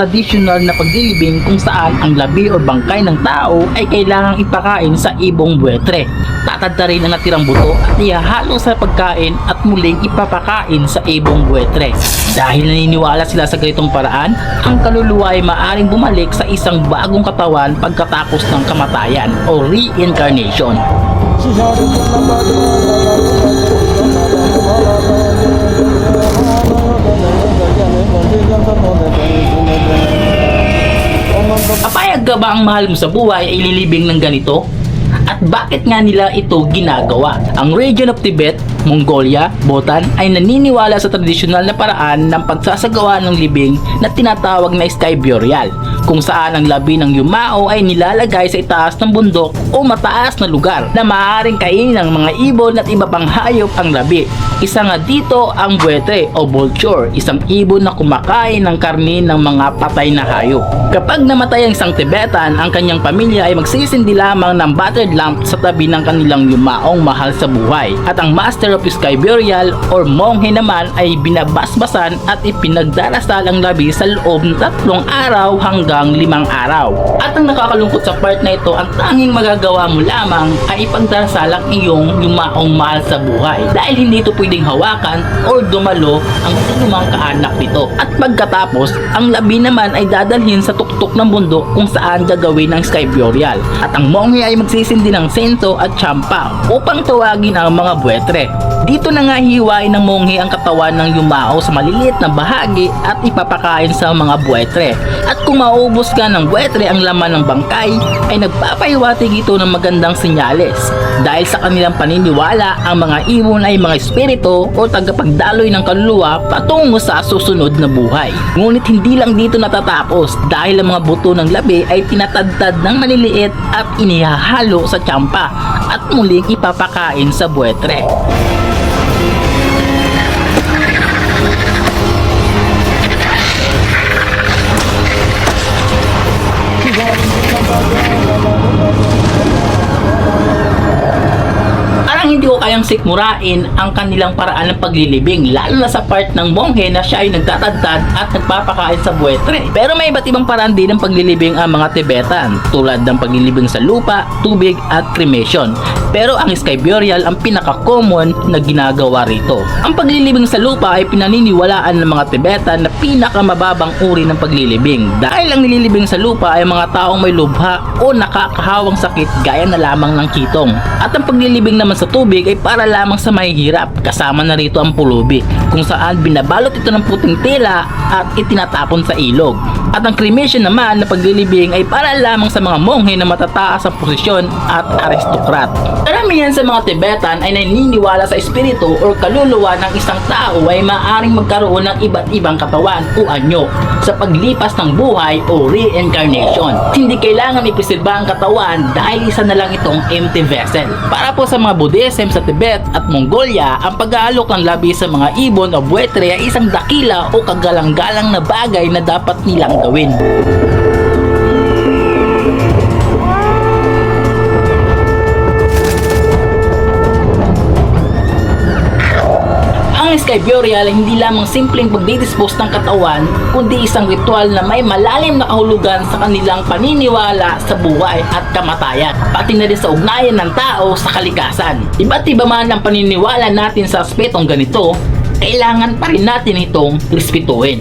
tradisyonal na paglilibing kung saan ang labi o bangkay ng tao ay kailangang ipakain sa ibong buwetre. Tatadta rin ang natirang buto at ihahalo sa pagkain at muling ipapakain sa ibong buwetre. Dahil naniniwala sila sa ganitong paraan, ang kaluluwa ay maaring bumalik sa isang bagong katawan pagkatapos ng kamatayan o reincarnation. Ka ba ang mahal mo sa buhay ay ililibing ng ganito? At bakit nga nila ito ginagawa? Ang region of Tibet, Mongolia, Bhutan ay naniniwala sa tradisyonal na paraan ng pagsasagawa ng libing na tinatawag na sky burial kung saan ang labi ng yumao ay nilalagay sa itaas ng bundok o mataas na lugar na maaaring kainin ng mga ibon at iba pang hayop ang labi. Isa nga dito ang buwetre o vulture, isang ibon na kumakain ng karni ng mga patay na hayop. Kapag namatay ang isang Tibetan, ang kanyang pamilya ay magsisindi lamang ng buttered lamp sa tabi ng kanilang yumaong mahal sa buhay. At ang Master of Sky Burial or monghe naman ay binabasbasan at ipinagdarasal ang labi sa loob ng tatlong araw hanggang limang araw. At ang nakakalungkot sa part na ito, ang tanging magagawa mo lamang ay ipagdarasal ang iyong yumaong mahal sa buhay. Dahil hindi ito pwedeng hawakan or dumalo ang sinumang kaanak nito. At pagkatapos, ang labi naman ay dadalhin sa tuktok ng bundok kung saan gagawin ang sky burial. At ang monghe ay magsisindi ng sento at champa upang tawagin ang mga buwetre. Dito na nga hiwain ng monghe ang katawan ng yumao sa maliliit na bahagi at ipapakain sa mga buwetre. At kung maubos ka ng buwetre ang laman ng bangkay, ay nagpapahiwatig ito ng magandang senyales. Dahil sa kanilang paniniwala, ang mga ibon ay mga espiritu o tagapagdaloy ng kaluluwa patungo sa susunod na buhay. Ngunit hindi lang dito natatapos dahil ang mga buto ng labi ay tinatadtad ng maliliit at inihahalo sa tsampa at muling ipapakain sa buwetre. Parang hindi ko kayang sikmurain ang kanilang paraan ng paglilibing lalo na sa part ng monghe na siya ay nagtatadtad at nagpapakain sa buwetre. Pero may iba't ibang paraan din ng paglilibing ang mga Tibetan tulad ng paglilibing sa lupa, tubig at cremation. Pero ang sky burial ang pinaka-common na ginagawa rito. Ang paglilibing sa lupa ay pinaniniwalaan ng mga Tibetan na pinakamababang uri ng paglilibing dahil ang nililibing sa lupa ay mga taong may lubha o nakakahawang sakit gaya na lamang ng kitong. At ang paglilibing naman sa tubig ay para lamang sa mahihirap kasama na rito ang pulubi kung saan binabalot ito ng puting tela at itinatapon sa ilog. At ang cremation naman na paglilibing ay para lamang sa mga monghe na matataas ang posisyon at aristokrat. Karamihan sa mga Tibetan ay naniniwala sa espiritu o kaluluwa ng isang tao ay maaaring magkaroon ng iba't ibang katawan o anyo sa paglipas ng buhay o reincarnation. Hindi kailangan ipreserba ang katawan dahil isa na lang itong empty vessel. Para po sa mga Buddhism sa Tibet at Mongolia, ang pag-aalok ng labi sa mga ibon o buwetre ay isang dakila o kagalang-galang na bagay na dapat nilang gawin. Ang sky burial ay hindi lamang simpleng pagdidispose ng katawan, kundi isang ritual na may malalim na kahulugan sa kanilang paniniwala sa buhay at kamatayan, pati na rin sa ugnayan ng tao sa kalikasan. Iba't iba man ang paniniwala natin sa aspetong ganito, kailangan pa rin natin itong respetuhin.